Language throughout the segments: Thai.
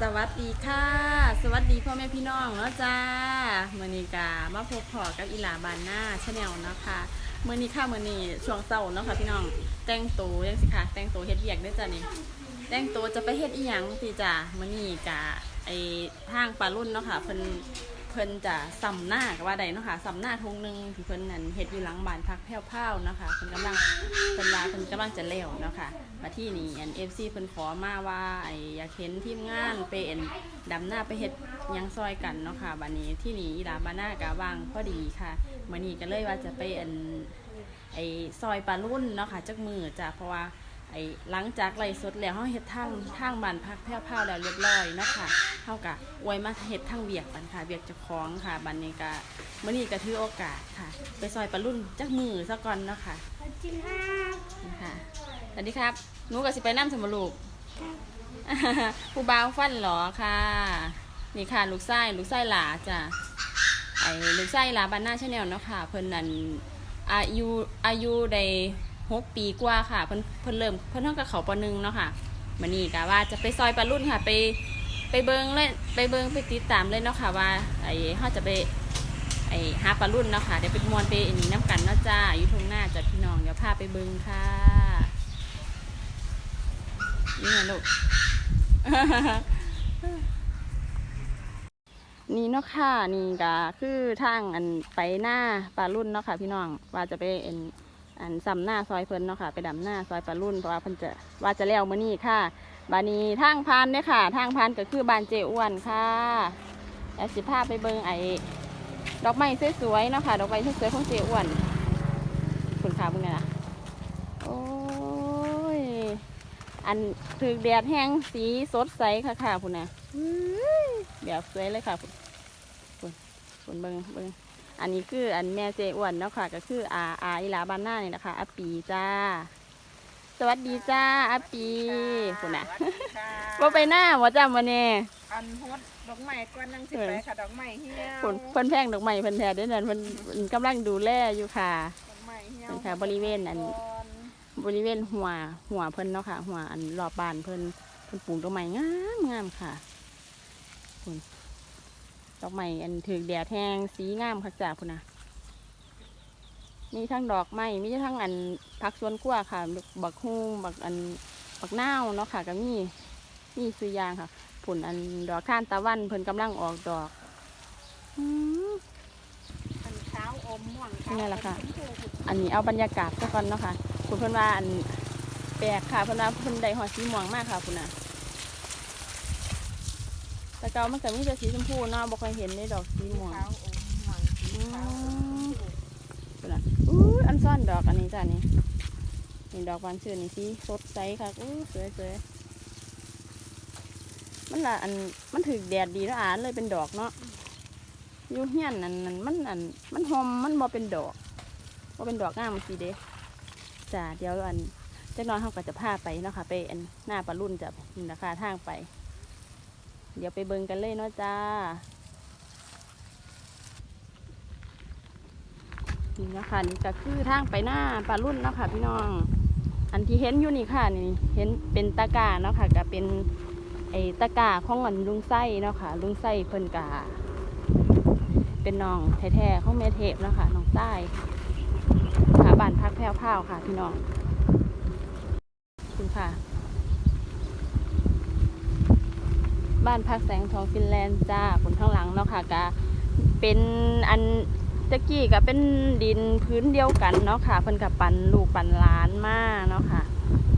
สวัสดีค่ะ สวัสดีพ่อแม่พี่น้องเนาะจ้าเมื่อนี้กามาพบพอกับอิลาบานหน้าชาแนลเนาะค่ะเมื่อนี้ค่ะเมื่อนี้ช่วงเศร้าเนาะค่ะพี่น้อง แต่งตัวยังสิค่ะ แต่งตัวเฮ็ดเวียกได้วยจ้านี่แต่งตัวจะไปเฮ็ดอีหยังสิจ้าเมื่อนี้กาไอทางปลารุ่นเนาะค่ะเพิ่น เพิ่นจะสำหน้ากับว่าใดเนาะค่ะสำหน้าทงหนึงที่เพิ่นนั่นเฮ็ดอยู่หลังบ้านพักแพ้วๆนาะคะเพิ่นกำลังเพิ่นว่าเพิ่นกำลังจะเล้วเนาะค่ะมาที่นี่อัน FC เพิ่นขอมาว่าไออยากเห็นทีมงานไปเอ็นดำหน้าไปเฮ็ดยังซอยกันเนาะค่ะบัดนี้ที่นี่อีหลาบาน่ากะวางพอดีค่ะมื้อนี้ก็เลยว่าจะไปอันไอซอยปลารุ่นเนาะค่ะจักมือจ้ะเพราะว่า ไอหลังจากไล่สดแล้วเฮาเฮ็ดทางทางบ้านพักแพ้วๆแล้วเรียบร้อยเนาะค่ะเฮากะอวยมาเฮ็ดทางเวียกกันค่ะเวียกเจ้าของค่ะบัดนี้ก็มื้อนี้ก็ถือโอกาสค่ะ ไปซอยปลารุ่นจักมือซะก่อนเนาะค่ะจริงครับค่ะสวัสดีครับหนูก็สิไปน้ำสมลูกผู้บ่าวฟันเหรอค่ะ นี่ค่ะลูกไส้ลูกไส้หลาจ้ะไอ้ลูกไส้หลาบานหน้าชาแนลเนาะค่ะ เพิ่นนั่นอายุอายุได้ หกปีกว่าค่ะ เพิ่นเพิ่นเริ่มเพิ่นเท่ากับเขาปหนึ่งเนาะค่ะมันนี่กะว่าจะไปซอยปลารุ่นค่ะ ไปไปเบิงเลยไปเบิงไปติดตามเลยเนาะค่ะ ว่าไอ้เขาจะไปไอ้หาปลารุ่นเนาะค่ะเดี๋ยวไปมวนไปอันนี้น้ำกันเนาะจ้าอยู่ทงหน้าจ้ะพี่น้องเดี๋ยวพาไปเบิงค่ะนี่ไงลูกนี่เนาะค่ะนี่ก็คือทางอันไปหน้าปลารุ่นเนาะค่ะ พี่น้องว่าจะไปอัน อันซ้ำหน้าซอยเพิ่นเนาะค่ะ ไปดำหน้าซอยปลารุ่นเพราะว่าเพิ่นจะว่าจะแล้วมื้อนี้ค่ะบานีทางพานเนี่ยค่ะ ทางพานก็คือบานเจอ้วนค่ะแล้วสิพาไปเบิงไอ้ดอกไม้สวยๆเนาะค่ะ ดอกไม้สวยๆของเจอ้วนคุณขาเบิ่งไงล่ะโอ้ยอันถือแดดแห้งสีสดใสค่ะค่ะคุณนะแบบสวยเลยค่ะคุณคุณเบิงเบิง อันนี้คืออันแม่เจ๊อ้วนเนาะค่ะ ก็คืออาอาอิลาบานหน้านี่นะคะอาปีจ้า สวัสดีจ้าอาปีคุณนะว่าไปหน้าว่าจ้ามาเนี่ยอันฮดดอกไม้กวนนังสิไปค่ะดอกไม้เหี่ยวเพิ่นเพิ่นแพงดอกไม้เพิ่นแท้เด้อนั่นเพิ่นเพิ่นกำลังดูแลอยู่ค่ะดอกไม้เหี่ยวนี่ค่ะ บริเวณอันก่อนบริเวณหัวหัวเพิ่นเนาะค่ะ หัวอันรอบบ้านเพิ่นเพิ่นปลูกดอกไม้งามงามค่ะคุณ ดอกไม้อันถือแดดแห้งสีงามค่ะจ้าพุ่นนะมีทั้งดอกไม้มีทั้งอันผักสวนกล้วยค่ะ บักฮุ้งบักอันบักนาวเนาะค่ะก็มีมีซื้อยางค่ะผลอันดอกท่านตะวันเพิ่นกำลังออกดอกอืมอันเช้าอมม่วงนี่แหละค่ะชมพูอันนี้เอาบรรยากาศซะก่อนเนาะค่ะคุณเพิ่นว่าอันแปลกค่ะเพิ่นว่าเพิ่นได้หอดสีม่วงมากค่ะคุณน่ะ แต่เก่ามันก็มีแต่สีชมพูเนาะบ่ค่อยเห็นในดอกสีม่วงเช้าอมม่วงสีขาวอมชมพูคุณน่ะอู้อันซ่อนดอกอันนี้จ้ะนี่นี่ดอกบานชื่นนี่สีสดใสค่ะอู้สวยสวยมันละอันมันถึกแดดดีแล้วอ่านเลยเป็นดอกเนาะอยู่เฮียนนั่นนั่นมันอันมันหอมมันบ่เป็นดอกบ่เป็นดอกงามสีเด้จ้าเดี๋ยวอันเจ้าน้อยเขาก็จะพาไปเนาะค่ะไปอันหน้าปลารุ่นจะนี่ราคาทางไป เดี๋ยวไปเบิ่งกันเลยเนาะจ้า นี่นะคะนี่ก็คือทางไปหน้าปลารุ่นเนาะค่ะพี่น้อง อันที่เห็นอยู่นี่ค่ะ นี่เห็นเป็นตะกร้าเนาะค่ะก็เป็นไอ้ตะกร้าของอันลุงไส้เนาะค่ะ ลุงไส้เพิ่นกาเป็นน้องแท้ๆของแม่เทพเนาะค่ะน้องใต้ค่ะบ้านพักแพ้วพราวค่ะ พี่น้องคุณค่ะ บ้านพักแสงทองฟินแลนด์จ้าคนข้างหลังเนาะค่ะกะเป็นอันตะกี้ก็เป็นดินพื้นเดียวกันเนาะค่ะเพิ่นกับปันลูกปันล้านมาเนาะค่ะ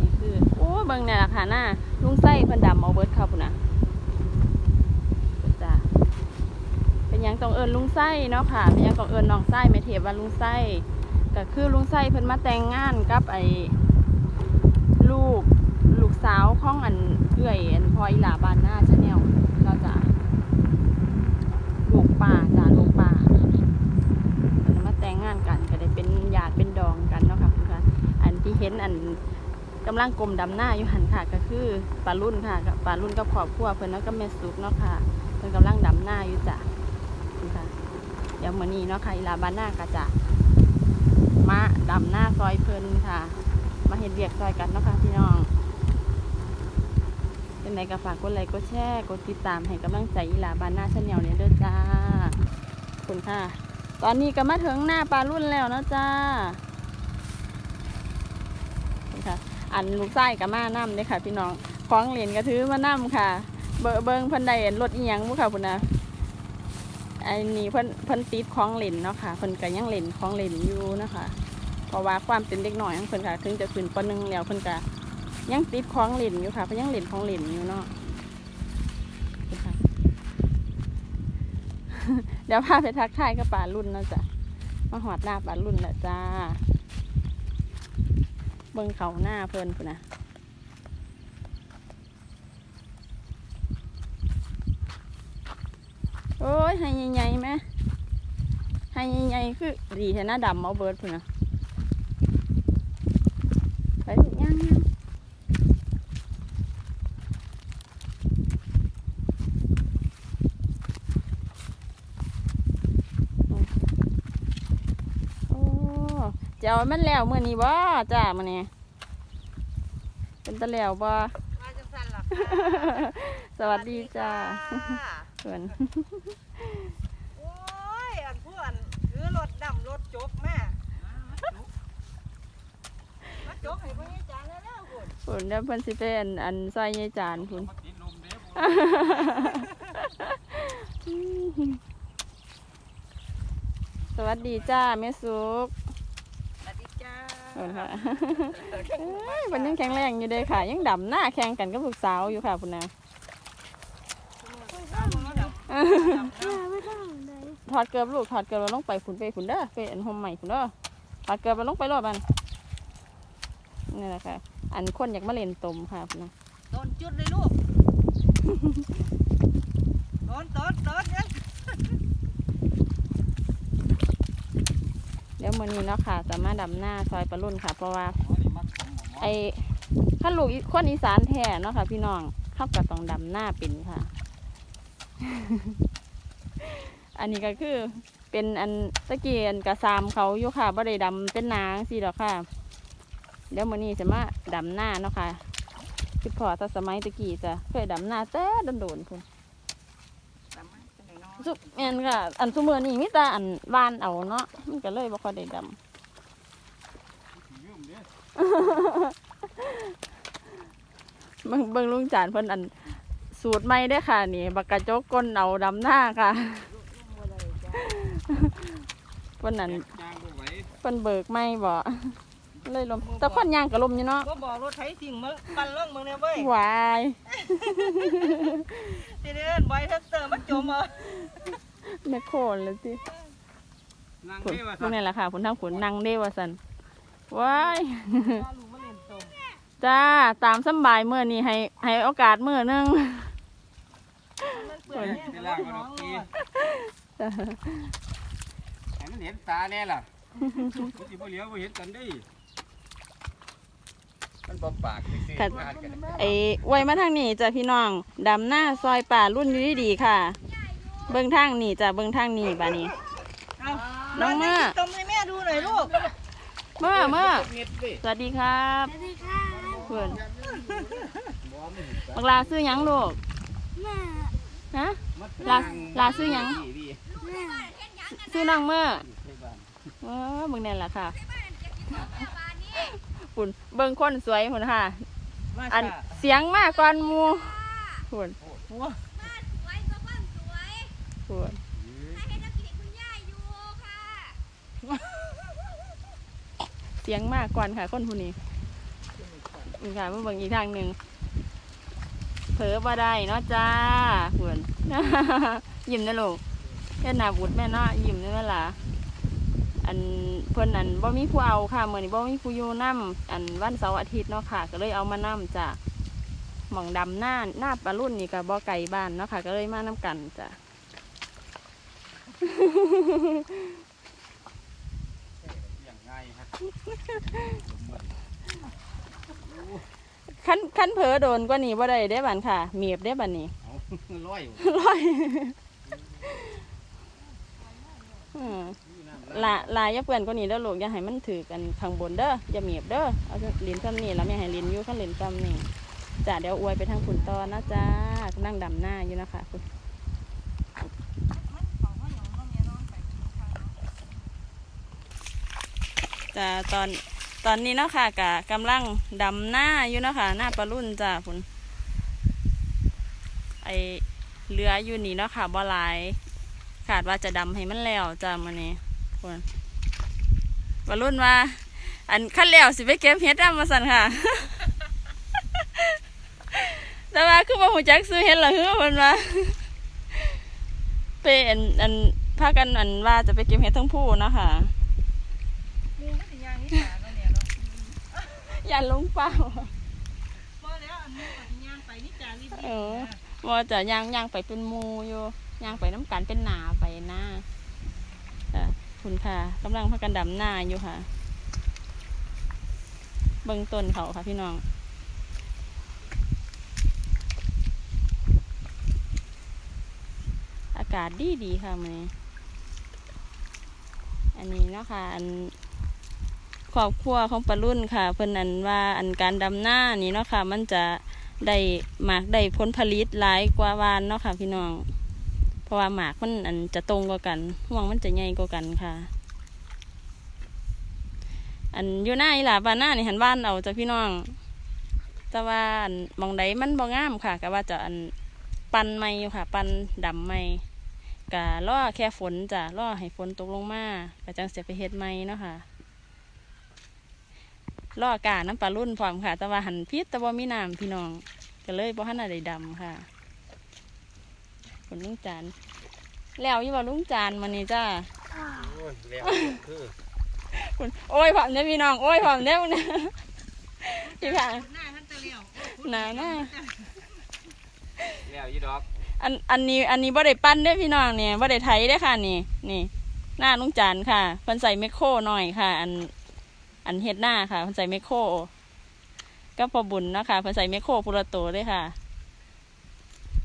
นี่คือโอ้เบิ่งเนี่ยแหละค่ะหน้าลุงไส้เพิ่นดำเอาเบิร์ดค่ะพุ่นนะจ้าเป็นยังต้องเอิญลุงไส้เนาะค่ะเป็นยังต้องเอิญน้องไส้ไม่เทพว่าลุงไส้ก็คือลุงไส้เพิ่นมาแต่งงานกับไอ้ลูก สาวของอันเอื่อยอันพออีลาบานหน้าชาแนลเราจะลูกป่าจ้าลูกป่ามาแต่งงานกันก็ได้เป็นญาติเป็นดองกันเนาะค่ะคุณคะอันที่เห็นอันกำลังกลมดำหน้าอยู่หันค่ะก็คือปลารุ่นค่ะปลารุ่นกับครอบครัวเพิ่นแล้วก็แม่สุกเนาะค่ะเพิ่นกำลังดำหน้าอยู่จ้ะคุณค่ะเดี๋ยวมื้อนี้เนาะค่ะอีลาบานหน้าก็จะมาดำหน้าซอยเพิ่นค่ะ มาเห็นเบียกซอยกันเนาะค่ะพี่น้อง เป็นไงก็ฝากกดไลค์กดแชร์กดติดตามให้กำลังใจอีหลาบานหน้าชาแนลเนี่ยเด้อจ้าคุณค่ะ ตอนนี้ก็มาถึงหน้าปลารุ่นแล้วนะจ้าคุณค่ะ อันลูกไส้กับมานํเด้อค่ะ พี่น้องของเหรียญก็ถือมานํค่ะ เบอร์เบิงเพิ่นได้รถอีหยังบุค่ะพุ่นะไอ้นี่เพิ่นเพิ่นติดของเหรียญเนาะค่ะเพิ่นก็ยังเหรียญของเหรียญอยู่นะคะเพราะว่าความเป็นเด็กหน่อยของเพิ่นค่ะ ถึงจะขึ้นปหนึ่งแล้วเพิ่นก็ ยังติดของเหรียญอยู่ค่ะเพิ่นยังเหรียญของเหรียญอยู่เนาะเดี๋ยวพาไปทักทายกับป่ารุ่นเนาะจ้ะมาหอดหน้าป่ารุ่นแหละจ้า เบิ่งเขาหน้าเพลินพุ่นนะโอ้ยให้ใหญ่ๆไหมให้ใหญ่ๆคือดีแท้หน้าดำเอาเบิร์ดพุ่นนะไปลูกย่างย่างโอ้ เจ้ามันแล้วมื้อนี้บ่จ้ามื้อนี้เป็นตะแล้วบ่มาจังสันหรอสวัสดีจ้าเพื่อนโอ้ยอันผู้อันคือรถดำรถจบแม่มาจบให้พ่อใหญ่จานแล้วๆคุณเพื่อนเดี๋ยวเพิ่นสิเป็นอันซอยยายจานพุ่นสวัสดีจ้าแม่สุกสวัสดีจ้า เพื่อนค่ะเอ้ยเพิ่นยังแข็งแรงอยู่เด้ค่ะ ยังดำหน้าแข่งกันกับลูกสาวอยู่ค่ะพุ่นนะถอดเกลือบลูกถอดเกลือเราลงไปฝุ่นไปฝุ่นเด้อไปอันหอมใหม่ฝุ่นเด้อถอดเกลือเราลงไปรอดมันนี่แหละค่ะ อันคนอยากมาเล่นตมค่ะพุ่นนะโดนจุดเลยลูก โดนโดนโดนเนี่ย เดี๋ยว มื้อนี้เนาะค่ะจะมาดำหน้าซอยปลารุ่นค่ะ เพราะว่าไอ้ขั้นลูกคนอีสานแท้เนาะค่ะ พี่น้องเข้ากับต้องดำหน้าเป็นค่ะ อันนี้ก็คือเป็นอันตะเกียนกระซามเขาอยู่ค่ะบ่ได้ดำเป็นนางสิดอกค่ะ เดี๋ยวมื้อนี้จะมาดำหน้าเนาะค่ะคือพอแตาสมัยตะกี้จะเคยดำหน้าแต่โดนๆคุณ สุแม่นค่ะ อันซุมื้อนี้มีแต่อันวานเอาเนาะมันก็เลยบ่ค่อยได้ดำเบิ่งเบิ่งลุงจานเพิ่นอัน สูตรใหม่ได้อค่ะ นี่บักกระจกก้นเอาดำหน้าค่ะเพิ่นนั่นเพิ่นเบิกไม่บ่ เลยลม แต่คนยางก็ลมอยู่เนาะก็บอกรถไถสิ่งมึงปั่นล่องมึงเนี่ยเว้ยวายทีเดียนไว้แท็กเตอร์มันจมเอาแม่โคตรเลยสินั่งผุนเด้ว่าพวกนี้แหละค่ะผุนทางผุนนั่งเด้ว่าสันว้ายถ้าลูกมาเล่นตมจ้าตามสำบายเมื่อนี้ให้ให้โอกาสเมื่อนึงมันเปื่อยเนี่ยเวลาก็ดอกทีให้มันเห็นตาแน่ล่ะมันสิบ่เหลียวบ่เห็นกันเด้ มันบ่ปากซื่อค่ะๆมากันไอ้ไว้มาทางนี้จ้ะพี่น้องดำหน้าซอยป่ารุ่นอยู่ดีๆค่ะ เบิ้งทางนี่จ้ะเบิ้งทางนี่บานี้ เอาน้องเมื่อตมให้แม่ดูหน่อยลูกเมื่อเมื่อเฮ็ดเว้ยสวัสดีครับเพื่อนบ่มีเห็นบักลาซื้อหยังลูกฮะ มันลาลาซื้อหยัง ดีดีซื้อน้องเมื่อให้บ้านเออมึงนี่นแหละค่ะ ฝุ่นเบิ้งคนสวยหุ่นค่ะ มาอันจ้ะเสียงมากก่อนหมูฝุ่นหัวสวยก็บ้านสวยฝุ่นให้ให้นักกินคุณย่าอยู่ค่ะเสียงมากก่อนค่ะ คนผู้นี้นี่ค่ะมาเบิ่งอีกทางหนึ่งเผลอบ่ได้เนาะจ้าฝุ่น ยิ้มนะลูกเฮ็ดหน้าบุดแม่เนาะยิ้มนี่แม่ล่ะ อันเพิ่นอันบ่มีผู้เอาค่ะมื้อนี้บ่มีผู้อยู่นํอันวันเสาร์อาทิตย์เนาะค่ะ ก็เลยเอามานํจ้ะหม่องดำหน้าหน้าปลารุ่นนี่ก็บ่ไกลบ้านเนาะค่ะ ก็เลยมานํกันจ้ะอย่างง่ายฮะคันคันเผลอโดนกว่านี้บ่ได้ได้บันค่ะเมียบได้บันนี้เอาร้อยร้อยอืม ลาลาอย่าเปื่อนกว่านี้เด้อลูกอย่าให้มันถือกันข้างบนเด้ออย่าเมียบเด้อเอาเหรียญซ้ำนี่แล้วไม่ให้เหรียญอยู่ข้างเหรียญซ้ำนี่จ้ะเดี๋ยวอวยไปทางขุนตอนนะจ้ากำลังดำหน้าอยู่นะคะคุณมันเขาก็หยองเนาะแม่เนาะไปกินข้าตอนตอนนี้เนาะค่ะกะกำลังดำหน้าอยู่เนาะค่ะหน้าปลารุ่นจ้ะคุณไอเรืออยู่นี่เนาะค่ะบ่หลายขาดว่าจะดำให้มันแล้วจ้ะมันนี้ คุณปลารุ่นว่าอันขั้นแล้วสิไปเก็บเห็ดดำมาสั่นค่ะ แต่ว่าคือว่าหูจักซื้อเห็ดเหรอคือมันว่าไปอันอันพากันอันว่าจะไปเก็บเห็ดทั้งผู้เนาะค่ะมูก็สิยางนี่ขาเนาะเนี่ยเนาะอย่าลงเป้าพอแล้วอันมูก็สิย่างไปนี่จารีบเออๆว่าจะย่างย่างไปเป็นหมูอยู่ย่างไปน้ำกันเป็นหนาไปนะ คุณค่ะกำลังพากันดำหน้าอยู่ค่ะ เบื้องต้นเขาค่ะพี่น้องอากาศดีดีค่ะมื้อนี้อันนี้เนาะค่ะอันครอบครัวของปลารุ่นค่ะ เพิ่อนอันว่าอันการดำหน้านี่เนาะค่ะ มันจะได้หมากได้ผลผลิตหลายกว่าวานเนาะค่ะ พี่น้อง ราะว่าหมากมันอันจะตรงกว่ากันห่วงมันจะใหญ่กว่ากันค่ะ อันอยู่หน้าอีหลาบ้านหน้านี่หันบ้านเอาจะพี่น้อง แต่ว่าอันมองใดมันบ่งามค่ะก็ว่าจะอันปันไม่อยู่ค่ะ ปันดำไม่กะล่อแค่ฝนจ้ะล่อให้ฝนตกลงมาก็จังเสียไปเฮ็ดไม่เนาะค่ะล่อกาน้ำปลารุ่นพร้อมค่ะ แต่ว่าหันพิษแต่ว่ามีน้ำพี่น้อง ก็เลยบ่ทันอะไรดำค่ะ ฝนลุงจานแล้วอยู่ว่าลุงจานมันนี่จ้าโอ้ยแล้วคือคุณโอ้ยผอมเนี่ยพี่น้องโอ้ยผอมเนี่ยเนี่ยพี่ค่ะหน้าท่านตะเลียวหนาหน้าแล้วยี่ดอกอันอันนี้อันนี้บ่ได้ปั้นเด้อพี่น้องเนี่ยบ่ได้ไถเด้อค่ะนี่นี่ หน้าลุงจานค่ะเพิ่นใส่แมคโครหน่อยค่ะ อันอันเฮ็ดหน้าค่ะเพิ่นใส่แมคโครก็พอบุญเนาะคะเพิ่นใส่แมคโครพุระโตเลยค่ะ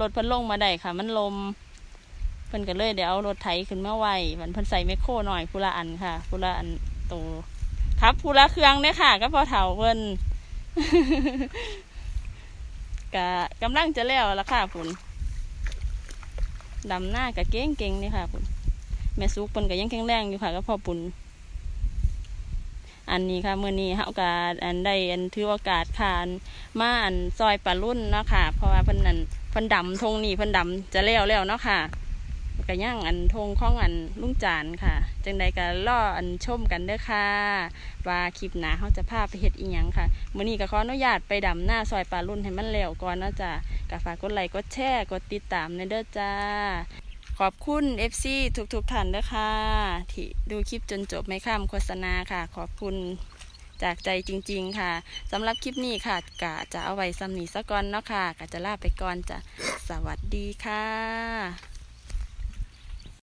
รถเพิ่นลงมาได้ค่ะ มันลม เพิ่นก็เลยเดี๋ยวเอารถไถขึ้นมาไว้มันเพิ่นใส่แมคโครหน่อยพุละอันค่ะพุละอันโตครับพุละเครื่องเด้อค่ะ ก็พอเถาเพิ่นกะกำลังจะแล้วละค่ะคุณดำหน้ากะเก่งเก่งนี่ค่ะคุณแม่ซุกเพิ่นก็ยังแข็งแรงอยู่ค่ะก็พอปุ่นอันนี้ค่ะเมื่อนี้เฮากะอันได้อันถือโอกาสค่ะอันมาอันซอยปลารุ่นเนาะค่ะ เพราะว่าเพิ่นนั่น พิ่นดำทงนี่พิ่นดำจะแล้วแล้วเนาะค่ะก็ย่างอันทงข้องอันลุงจานค่ะ จังใดก็ล่ออันชมกันเด้อค่ะว่าคลิปหนาเขาจะพาไปเฮ็ดอีหยังค่ะมื้อนี้ก็ขออนุญาตไปดำหน้าซอยปลารุ่นให้มันแล้วก่อนเนาะจ้ะก็ฝากกดไลค์กดแชร์กดติดตามในเด้อจ้า ขอบคุณ FC ทุกๆท่านเด้อค่ะที่ดูคลิปจนจบไม่ข้ามโฆษณาค่ะ ขอบคุณ จากใจจริง ๆ ค่ะสำหรับคลิปนี้ค่ะกะจะเอาไว้ซ้ำนีซะก่อนเนาะค่ะกะจะลาไปก่อนจ้ะสวัสดีค่ะ